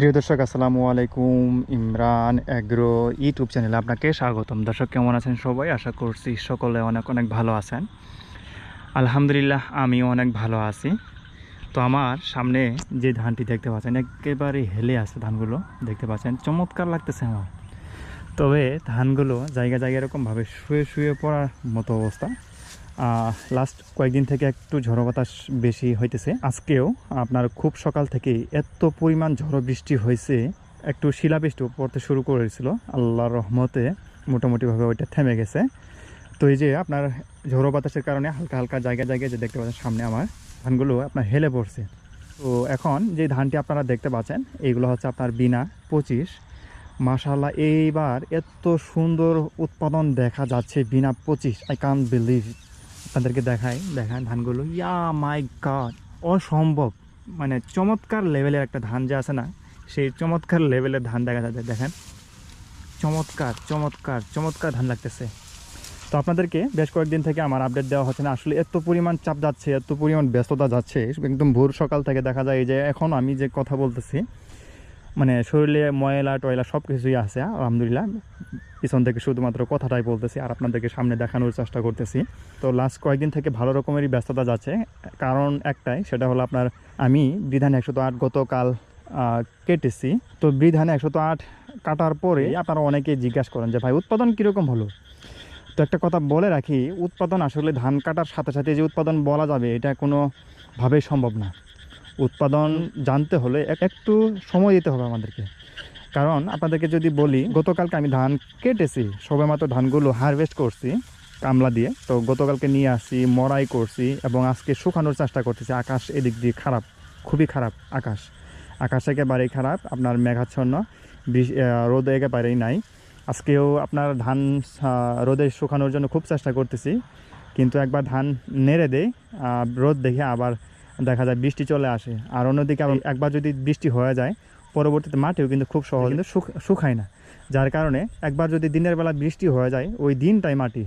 প্রিয় দর্শক, আসসালামু আলাইকুম। ইমরান অ্যাগ্রো ইউটিউব চ্যানেলে আপনাকে স্বাগতম। দর্শক, কেমন আছেন সবাই? আশা করছি সকলে অনেক অনেক ভালো আছেন। আলহামদুলিল্লাহ, আমিও অনেক ভালো আছি। তো আমার সামনে যে ধানটি দেখতে পাচ্ছেন, একেবারে হেলে আছে ধানগুলো, দেখতে পাচ্ছেন। চমৎকার লাগতেছে আমার। তবে ধানগুলো জায়গা জায়গা এরকমভাবে শুয়ে শুয়ে পড়ার মতো অবস্থা। লাস্ট কয়েকদিন থেকে একটু ঝড়ো বাতাস বেশি হইতেছে। আজকেও আপনার খুব সকাল থেকে এত পরিমাণ ঝড়ো বৃষ্টি হয়েছে, একটু শিলাবৃষ্টি পড়তে শুরু করেছিল। আল্লাহর রহমতে মোটামুটিভাবে ওইটা থেমে গেছে। তো এই যে আপনার ঝড়ো বাতাসের কারণে হালকা হালকা জায়গায় জায়গায় যে দেখতে পাচ্ছেন সামনে আমার ধানগুলো আপনার হেলে পড়ছে। তো এখন যে ধানটি আপনারা দেখতে পাচ্ছেন এইগুলো হচ্ছে আপনার বিনা পঁচিশ। মাশাল্লাহ এইবার এত সুন্দর উৎপাদন দেখা যাচ্ছে বিনা পঁচিশ। আই কান বিলিভ আপনাদেরকে দেখায় দেখায় ধানগুলো। ইয়া মাই গড অসম্ভব। মানে চমৎকার লেভেলের একটা ধান যে আছে না, সেই চমৎকার লেভেলের ধান দেখা যাচ্ছে। দেখেন, চমৎকার চমৎকার চমৎকার ধান লাগতেছে। তো আপনাদেরকে বেশ কয়েকদিন থেকে আমার আপডেট দেওয়া হচ্ছে না। আসলে এত পরিমাণ চাপ যাচ্ছে, এত পরিমাণ ব্যস্ততা যাচ্ছে, একদম ভোর সকাল থেকে দেখা যায় যে এখন আমি যে কথা বলতেছি মানে শরীরে ময়লা টয়লা সব কিছুই আছে, আলহামদুলিল্লাহ। পিছন থেকে শুধুমাত্র কথাটাই বলতেছি আর আপনাদেরকে সামনে দেখানোর চেষ্টা করতেছি। তো লাস্ট কয়েকদিন থেকে ভালো রকমেরই ব্যস্ততা যাচ্ছে। কারণ একটাই, সেটা হলো আপনার আমি বিধান একশত আট গতকাল কেটেছি। তো বিধান একশত আট কাটার পরে আপনারা অনেকেই জিজ্ঞাসা করেন যে, ভাই, উৎপাদন কীরকম হলো? তো একটা কথা বলে রাখি, উৎপাদন আসলে ধান কাটার সাথে সাথে যে উৎপাদন বলা যাবে, এটা কোনোভাবেই সম্ভব না। উৎপাদন জানতে হলে এক- একটু সময় দিতে হবে আমাদেরকে। কারণ আপনাদেরকে যদি বলি, গতকালকে আমি ধান কেটেছি, সবেমাত্র ধানগুলো হারভেস্ট করছি, কামলা দিয়ে। তো গতকালকে নিয়ে আসছি মরাই করছি এবং আজকে শুকানোর চেষ্টা করতেছি। আকাশ এদিক দিয়ে খারাপ, খুবই খারাপ আকাশ। আকাশ একেবারেই খারাপ, আপনার মেঘাচ্ছন্ন রোদ একেবারেই নাই। আজকেও আপনার ধান রোদে শুকানোর জন্য খুব চেষ্টা করতেছি। কিন্তু একবার ধান নেড়ে দেয় রোদ দেখে আবার দেখা যায় বৃষ্টি চলে আসে। আর অন্যদিকে একবার যদি বৃষ্টি হয়ে যায়, পরবর্তীতে মাটিও কিন্তু খুব সহজ কিন্তু শুক- শুকায় না। যার কারণে একবার যদি দিনের বেলা বৃষ্টি হয়ে যায়, ওই দিনটাই মাটি।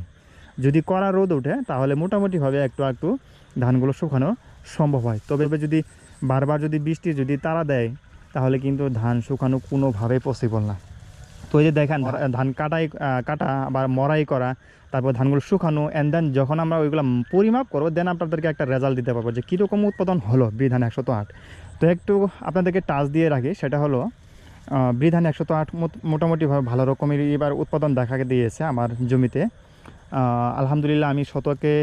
যদি কড়া রোদ ওঠে, তাহলে মোটামুটিভাবে একটু একটু ধানগুলো শুকানো সম্ভব হয়। তবে যদি বারবার যদি বৃষ্টি যদি তারা দেয়, তাহলে কিন্তু ধান শুকানো কোনোভাবেই পসিবল না। তো এই যে দেখেন ধান কাটাই কাটা আবার মরাই করা তারপর ধানগুলো শুকানো অ্যান্ড দেন যখন আমরা ওইগুলো পরিমাপ করব দেন আপনাদেরকে একটা রেজাল্ট দিতে পারব যে কীরকম উৎপাদন হলো বিধান একশত আট। তো একটু আপনাদেরকে টাচ দিয়ে রাখি সেটা হলো বিধান একশত আট মোট- মোটামুটিভাবে ভালো রকমের এবার উৎপাদন দেখা দিয়েছে আমার জমিতে। আলহামদুলিল্লাহ আমি শতকে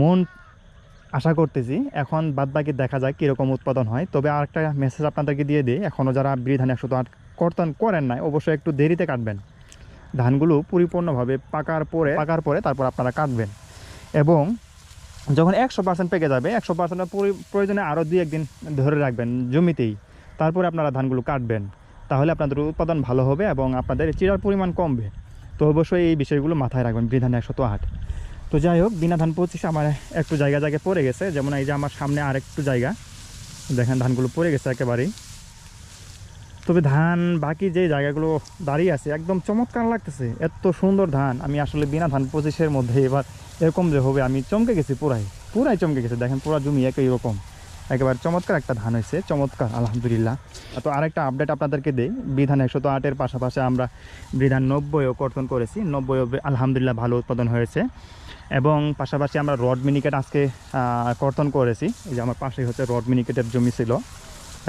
মন আশা করতেছি এখন বাদ বাকি দেখা যায় কীরকম উৎপাদন হয়। তবে আরেকটা মেসেজ আপনাদেরকে দিয়ে দিই এখনও যারা বিধান একশত আট কর্তন করেন নাই, অবশ্যই একটু দেরিতে কাটবেন। ধানগুলো পরিপূর্ণভাবে পাকার পরে পাকার পরে তারপর আপনারা কাটবেন। এবং যখন একশো পার্সেন্ট পেকে যাবে, একশো পার্সেন্টের প্রয়োজনে আরও দুই একদিন ধরে রাখবেন জমিতেই। তারপরে আপনারা ধানগুলো কাটবেন। তাহলে আপনাদের উৎপাদন ভালো হবে এবং আপনাদের চিরার পরিমাণ কমবে। তো অবশ্যই এই বিষয়গুলো মাথায় রাখবেন, বিধান একশত আট। তো যাই হোক, বিনা ধান পঁচিশ আমার একটু জায়গা জায়গায় পড়ে গেছে। যেমন এই যে আমার সামনে আর একটু জায়গা। দেখেন ধানগুলো পড়ে গেছে একেবারেই। তবে ধান বাকি যে জায়গাগুলো দাঁড়িয়ে আছে, একদম চমৎকার লাগতেছে। এত সুন্দর ধান। আমি আসলে বিনা ধান পঁচিশের মধ্যে এবার এরকম যে হবে, আমি চমকে গেছি পুরাই। পুরাই চমকে গেছে। দেখেন পুরা জমি একই রকম। একেবারে চমৎকার একটা ধান হয়েছে। চমৎকার, আলহামদুলিল্লাহ। তো আরেকটা আপডেট আপনাদেরকে দিই। বিধান একশত আটের পাশাপাশি আমরা বিধান নব্বইও কর্তন করেছি। নব্বইও আলহামদুলিল্লাহ ভালো উৎপাদন হয়েছে। এবং পাশাপাশি আমরা রড মিনিকেট আজকে কর্তন করেছি। এই যে আমার পাশেই হচ্ছে রড মিনিকেটের জমি ছিল।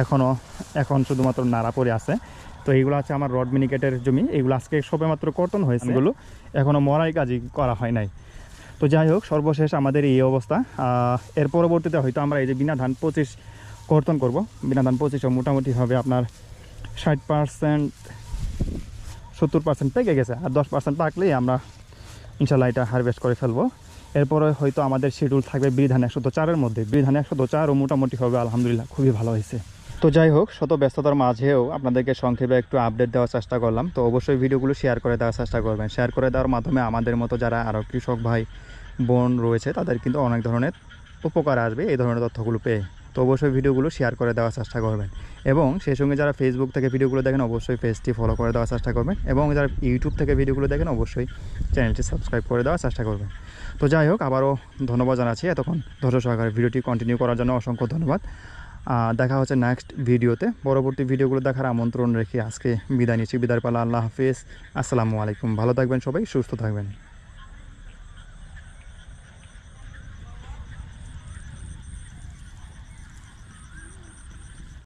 এখনও এখন শুধুমাত্র নাড়া পড়ে আছে। তো এইগুলো আছে আমার রড মিনিকেটের জমি। এগুলো আজকে সবেমাত্র কর্তন হয়েছে। এগুলো এখনও মরাই কাজই করা হয় নাই। তো যাই হোক সর্বশেষ আমাদের এই অবস্থা। এর পরবর্তীতে হয়তো আমরা এই যে বিনা ধান পঁচিশ কর্তন করব। বিনা ধান পঁচিশও মোটামুটি হবে আপনার ষাট পার্সেন্ট সত্তর পার্সেন্ট পেকে গেছে। আর দশ পার্সেন্ট পাকলেই আমরা ইনশাল্লাহ এটা হারভেস্ট করে ফেলব। এরপরে হয়তো আমাদের শিডিউল থাকবে বিধান একশো তো চারের মধ্যে। বিধান একশো তো চারও মোটামুটি হবে আলহামদুলিল্লাহ খুবই ভালো হয়েছে। তো যাই হোক, শত ব্যস্ততার মাঝেও আপনাদেরকে সংক্ষেপে একটু আপডেট দেওয়ার চেষ্টা করলাম। তো অবশ্যই ভিডিওগুলো শেয়ার করে দেওয়ার চেষ্টা করবেন। শেয়ার করে দেওয়ার মাধ্যমে আমাদের মতো যারা আরও কৃষক ভাই, বোন রয়েছে, তাদের কিন্তু অনেক ধরনের উপকার আসবে এই ধরনের তথ্যগুলো পেয়ে। তো অবশ্যই ভিডিওগুলো শেয়ার করে দেওয়ার চেষ্টা করবেন। এবং সেই সঙ্গে যারা ফেসবুক থেকে ভিডিওগুলো দেখেন, অবশ্যই পেজটি ফলো করে দেওয়ার চেষ্টা করবেন। এবং যারা ইউটিউব থেকে ভিডিওগুলো দেখেন, অবশ্যই চ্যানেলটি সাবস্ক্রাইব করে দেওয়ার চেষ্টা করবেন। তো যাই হোক, আবারও ধন্যবাদ জানাচ্ছি। এতক্ষণ ধৈর্য সহকারে ভিডিওটি কন্টিনিউ করার জন্য অসংখ্য ধন্যবাদ। দেখা হচ্ছে নেক্সট ভিডিওতে। পরবর্তী ভিডিওগুলো দেখার আমন্ত্রণ রেখে আজকে বিদায় নিচ্ছি। বিদায় পালা, আল্লাহ হাফিজ। আসসালামু আলাইকুম। ভালো থাকবেন সবাই, সুস্থ থাকবেন।